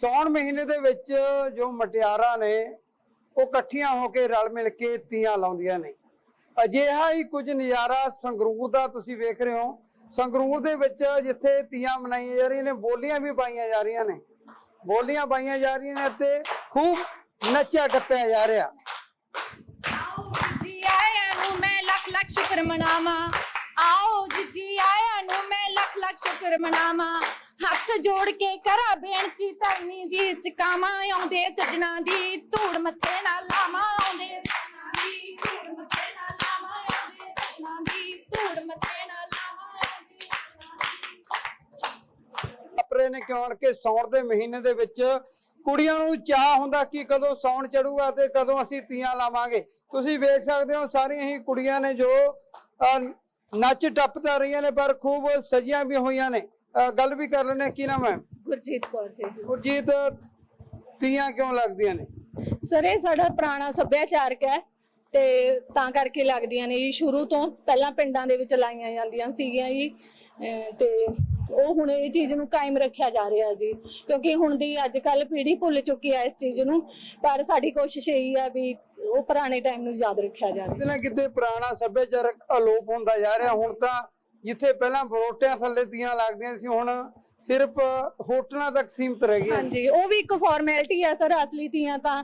ਸੌਣ ਮਹੀਨੇ ਦੇ ਵਿੱਚ ਜੋ ਮਟਿਆਰਾਂ ਨੇ, ਉਹ ਇਕੱਠੀਆਂ ਹੋ ਕੇ ਰਲ ਮਿਲ ਕੇ ਤੀਆਂ ਲਾਉਂਦੀਆਂ ਨੇ। ਅਜਿਹਾ ਹੀ ਕੁਝ ਨਜ਼ਾਰਾ ਸੰਗਰੂਰ ਦਾ ਤੁਸੀਂ ਵੇਖ ਰਹੇ ਹੋ। ਸੰਗਰੂਰ ਦੇ ਵਿੱਚ ਜਿੱਥੇ ਤੀਆਂ ਮਨਾਈਆਂ ਜਾ ਰਹੀਆਂ ਨੇ, ਬੋਲੀਆਂ ਵੀ ਪਾਈਆਂ ਜਾ ਰਹੀਆਂ ਨੇ। ਬੋਲੀਆਂ ਪਾਈਆਂ ਜਾ ਰਹੀਆਂ ਨੇ ਤੇ ਖੂਬ ਨੱਚਿਆ ਟੱਪਿਆ ਜਾ ਰਿਹਾ। ਲੱਖ ਸ਼ੁਕਰ ਮਨਾਵਾਂ। ਆਓ ਜੀ ਆਇਆਂ ਨੂੰ ਮੈਂ ਲੱਖ ਲੱਖ ਸ਼ੁਕਰ ਮਨਾਵਾਂ। ਹੱਥ ਜੋੜ ਕੇ ਕਰਾਂ ਬੇਨਤੀ ਧਰਨੀ ਜੀ, ਚਕਾਵਾਂ ਆਉਂਦੇ ਸੱਜਣਾ ਦੀ, ਧੂੜ ਮੱਥੇ ਨਾਲ ਲਾਵਾਂ ਆਉਂਦੇ ਸੱਜਣਾ ਦੀ, ਧੂੜ ਮੱਥੇ ਨਾਲ ਲਾਵਾਂ ਆਉਂਦੇ ਸੱਜਣਾ ਦੀ, ਧੂੜ ਮੱਥੇ ਨਾਲ ਲਾਵਾਂ ਆਉਂਦੇ ਨੇ ਕਿਉਂ ਕਿ ਸੌਣ ਦੇ ਮਹੀਨੇ ਦੇ ਵਿੱਚ ਕੁੜੀਆਂ ਨੂੰ ਚਾਹ ਹੁੰਦਾ ਕਿ ਕਦੋਂ ਸੌਣ ਚੜੂਗਾ ਤੇ ਕਦੋਂ ਅਸੀਂ ਤੀਆਂ ਲਾਵਾਂਗੇ। ਤੁਸੀਂ ਵੇਖ ਸਕਦੇ ਹੋ ਸਾਰੀਆਂ ਹੀ ਕੁੜੀਆਂ ਨੇ ਜੋ ਨੱਚ ਟੱਪ ਤਾਂ ਰਹੀਆਂ ਨੇ ਪਰ ਖੂਬ ਸਜੀਆਂ ਵੀ ਹੋਈਆਂ ਨੇ। ਗੱਲ ਵੀ ਕਰ ਲੈਣੇ ਕੀ ਨਾਮ ਹੈ? ਗੁਰਜੀਤ ਕੌਰ ਜੀ। ਗੁਰਜੀਤ ਤੀਆਂ ਕਿਉਂ ਲੱਗਦੀਆਂ ਨੇ? ਸਰ ਇਹ ਸਾਡਾ ਪੁਰਾਣਾ ਸੱਭਿਆਚਾਰਕ ਹੈ ਤੇ ਤਾਂ ਕਰਕੇ ਲੱਗਦੀਆਂ ਨੇ ਜੀ। ਸ਼ੁਰੂ ਤੋਂ ਪਹਿਲਾਂ ਪਿੰਡਾਂ ਦੇ ਵਿੱਚ ਲਾਈਆਂ ਜਾਂਦੀਆਂ ਸੀਗੀਆਂ ਜੀ। ਤੇ ਉਹ ਹੁਣ ਇਹ ਚੀਜ਼ ਨੂੰ ਕਾਇਮ ਰੱਖਿਆ ਜਾ ਰਿਹਾ ਜੀ। ਕਿਉਂਕਿ ਹੁਣ ਦੀ ਅੱਜ ਕੱਲ ਪੀੜ੍ਹੀ ਭੁੱਲ ਚੁੱਕੀ ਹੈ ਇਸ ਚੀਜ਼ ਨੂੰ। ਪਰ ਸਾਡੀ ਕੋਸ਼ਿਸ਼ ਇਹੀ ਹੈ ਵੀ ਉਹ ਪੁਰਾਣੇ ਟਾਈਮ ਨੂੰ ਯਾਦ ਰੱਖਿਆ ਜਾਵੇ। ਕਿਤੇ ਨਾ ਕਿਤੇ ਪੁਰਾਣਾ ਸੱਭਿਆਚਾਰਕ ਅਲੋਪ ਹੁੰਦਾ ਜਾ ਰਿਹਾ। ਹੁਣ ਤਾਂ ਜਿੱਥੇ ਪਹਿਲਾਂ ਬਰੋਟਿਆਂ ਥੱਲੇ ਦੀਆਂ ਲੱਗਦੀਆਂ ਸੀ ਹੁਣ ਸਿਰਫ ਹੋਟਲਾਂ ਤੱਕ ਸੀਮਤ ਰਹਿ ਗਈਆਂ ਹਾਂਜੀ ਉਹ ਵੀ ਇੱਕ ਫਾਰਮੈਲਿਟੀ ਆ ਸਰ ਅਸਲੀ ਤੀਆਂ ਤਾਂ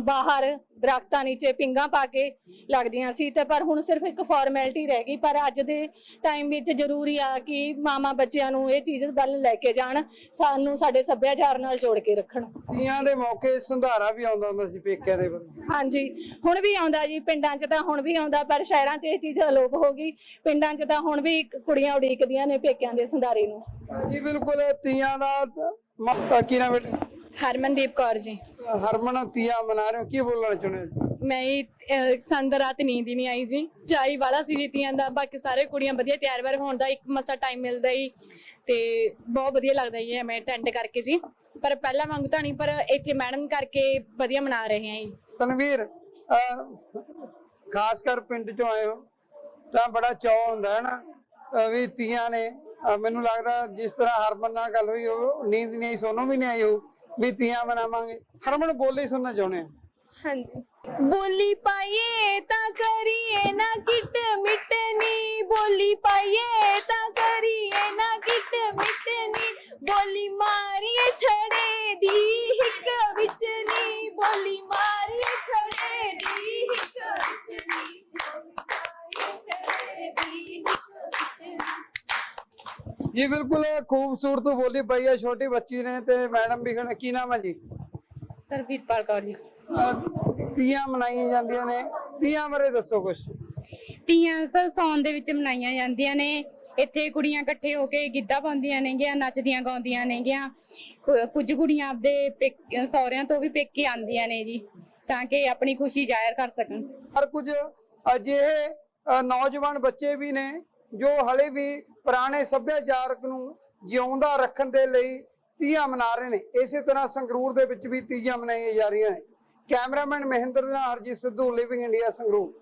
ਬਾਹਰ ਦਰਖਤਾਂ ਨੀਚੇ ਪਿੰਗਾ ਪਾ ਕੇ ਲੱਗਦੀਆਂ ਸੀ ਤੇ ਪਰ ਹੁਣ ਸਿਰਫ ਇੱਕ ਫਾਰਮੈਲਿਟੀ ਰਹਿ ਗਈ। ਪਰ ਅੱਜ ਦੇ ਟਾਈਮ ਵਿੱਚ ਜ਼ਰੂਰੀ ਆ ਕਿ ਮਾਮਾ ਬੱਚਿਆਂ ਨੂੰ ਇਹ ਚੀਜ਼ ਵੱਲ ਲੈ ਕੇ ਜਾਣ ਸਾਨੂੰ ਸਾਡੇ ਸੱਭਿਆਚਾਰ ਨਾਲ ਜੋੜ ਕੇ ਰੱਖਣ। ਤੀਆਂ ਦੇ ਮੌਕੇ ਸੰਧਾਰਾ ਵੀ ਆਉਂਦਾ ਹੁੰਦਾ ਸੀ ਪੇਕਿਆਂ ਦੇ ਹਾਂਜੀ ਹੁਣ ਵੀ ਆਉਂਦਾ ਜੀ ਪਿੰਡਾਂ 'ਚ ਤਾਂ ਹੁਣ ਵੀ ਆਉਂਦਾ ਪਰ ਸ਼ਹਿਰਾਂ 'ਚ ਇਹ ਚੀਜ਼ ਅਲੋਪ ਹੋ ਗਈ। ਪਿੰਡਾਂ 'ਚ ਤਾਂ ਹੁਣ ਵੀ ਕੁੜੀਆਂ ਉਡੀਕਦੀਆਂ ਨੇ ਪੇਕਿਆਂ ਦੇ ਸੰਧਾਰੇ ਨੂੰ। ਜੀ ਬਿਲਕੁਲ ਤੀਆਂ ਦਾ ਕੀ ਨਾਮ ਬੇਟੇ? ਹਰਮਨਦੀਪ ਕੌਰ ਜੀ। ਹਰਮਨ ਤੀਆਂ ਮਨਾ ਰਹੇ ਹੋ ਕੀ ਬੋਲਣਾ ਚਾਹੁੰਦੇ ਹੋ? ਮੈਂ ਸੰਦ ਰਾਤ ਨੀਂਦ ਹੀ ਨਹੀਂ ਆਈ ਜੀ। ਚਾਈ ਵਾਲਾ ਸੀ ਜੀਤੀਆਂ ਦਾ ਬਾਕੀ ਸਾਰੇ ਕੁੜੀਆਂ ਵਧੀਆ ਤਿਆਰ ਵਰ ਹੋਣ ਦਾ ਇੱਕ ਮਸਾ ਟਾਈਮ ਮਿਲਦਾ ਹੀ। ਤੇ ਬਹੁਤ ਵਧੀਆ ਲੱਗਦਾ ਜੀ ਐਵੇਂ ਅਟੈਂਡ ਕਰਕੇ ਜੀ। ਪਰ ਪਹਿਲਾਂ ਵਾਂਗੂ ਤਾਂ ਨਹੀਂ ਪਰ ਇੱਥੇ ਮੈਡਮ ਕਰਕੇ ਵਧੀਆ ਮਨਾ ਰਹੇ ਹਾਂ ਜੀ। ਤਨਵੀਰ ਖਾਸ ਕਰ ਪਿੰਡ ਚੋਂ ਆਏ ਹੋ ਤਾਂ ਬੜਾ ਚਾਅ ਹੁੰਦਾ ਹੈ ਨਾ ਵੀ ਤੀਆਂ ਨੇ ਮੈਨੂੰ ਲੱਗਦਾ ਜਿਸ ਤਰ੍ਹਾਂ ਹਰਮਨ ਨਾਲ ਗੱਲ ਹੋਈ ਉਹ ਨੀਂਦ ਨਹੀਂ ਆਈ, ਸੋਨੂੰ ਵੀ ਨਹੀਂ ਆਈ ਹੋ ਵੀ ਤੀਆਂ ਮਨਾਵਾਂਗੇ। ਹਰਮਨ, ਬੋਲੇ ਸੁਣਨਾ ਚਾਹੁੰਦੇ ਹਾਂ? ਹਾਂਜੀ। ਬੋਲੀ ਪਾਈਏ ਤਾਂ ਕਰੀਏ ਨਾ ਕਿਟ ਮਿਟਨੀ ਬੋਲੀ ਪਾਈਏ ਤਾਂ ਕਰੀਏ ਨਾ ਕਿਟ ਮਿਟਨੀ ਬੋਲੀ ਮਾਰੀਏ ਛੜੇ ਦੀ ਹਿੱਕ ਵਿੱਚ ਨੀ ਬੋਲੀ ਮਾਰੀਏ ਛੜੇ ਦੀ ਹਿੱਕ ਵਿੱਚ ਨੀ ਬੋਲੀ ਮਾਰੀਏ ਛੜੇ ਦੀ ਹਿੱਕ ਵਿੱਚ ਨੀ ਜੀ ਬਿਲਕੁਲ ਖੂਬਸੂਰਤ ਬੋਲੀ ਪਈ ਹੈ ਛੋਟੀ ਬੱਚੀ ਨੇ ਤੇ ਮੈਡਮ ਵੀ ਹੁਣ ਕੀ ਨਾਮ ਹੈ ਜੀ? ਸਰਬੀਰਪਾਲ ਕੌਰ ਜੀ। ਤੀਆਂ ਮਨਾਈਆਂ ਜਾਂਦੀਆਂ ਨੇ। ਤੀਆਂ ਬਾਰੇ ਦੱਸੋ ਕੁਝ ਤੀਆਂ ਸਰ ਸੌਣ ਦੇ ਵਿੱਚ ਮਨਾਈਆਂ ਜਾਂਦੀਆਂ ਨੇ। ਇੱਥੇ ਕੁੜੀਆਂ ਇਕੱਠੇ ਹੋ ਕੇ ਗਿੱਧਾ ਪਾਉਂਦੀਆਂ ਨੇਗੀਆਂ ਨੱਚਦੀਆਂ ਗਾਉਂਦੀਆਂ ਨੇਗੀਆਂ। ਕੁ- ਕੁਝ ਕੁੜੀਆਂ ਆਪਦੇ ਪੇਕ- ਸਹੁਰਿਆਂ ਤੋਂ ਵੀ ਪੇਕੇ ਆਉਂਦੀਆਂ ਨੇ ਜੀ ਤਾਂ ਕਿ ਆਪਣੀ ਖੁਸ਼ੀ ਜ਼ਾਹਿਰ ਕਰ ਸਕਣ। ਪਰ ਕੁਝ ਅਜਿਹੇ ਅ, ਨੌਜਵਾਨ ਬੱਚੇ ਵੀ ਨੇ ਜੋ ਹਲੇ ਵੀ ਪੁਰਾਣੇ ਸੱਭਿਆਚਾਰਕ ਨੂੰ ਜਿਉਂਦਾ ਰੱਖਣ ਦੇ ਲਈ ਤੀਆਂ ਮਨਾ ਰਹੇ ਨੇ, ਇਸੇ ਤਰ੍ਹਾਂ ਸੰਗਰੂਰ ਦੇ ਵਿੱਚ ਵੀ ਤੀਆਂ ਮਨਾਈਆਂ ਜਾ ਰਹੀਆਂ ਨੇ। ਕੈਮਰਾਮੈਨ ਮਹਿੰਦਰ ਨਾਲ ਹਰਜੀਤ ਸਿੱਧੂ ਲਿਵਿੰਗ ਇੰਡੀਆ ਸੰਗਰੂਰ।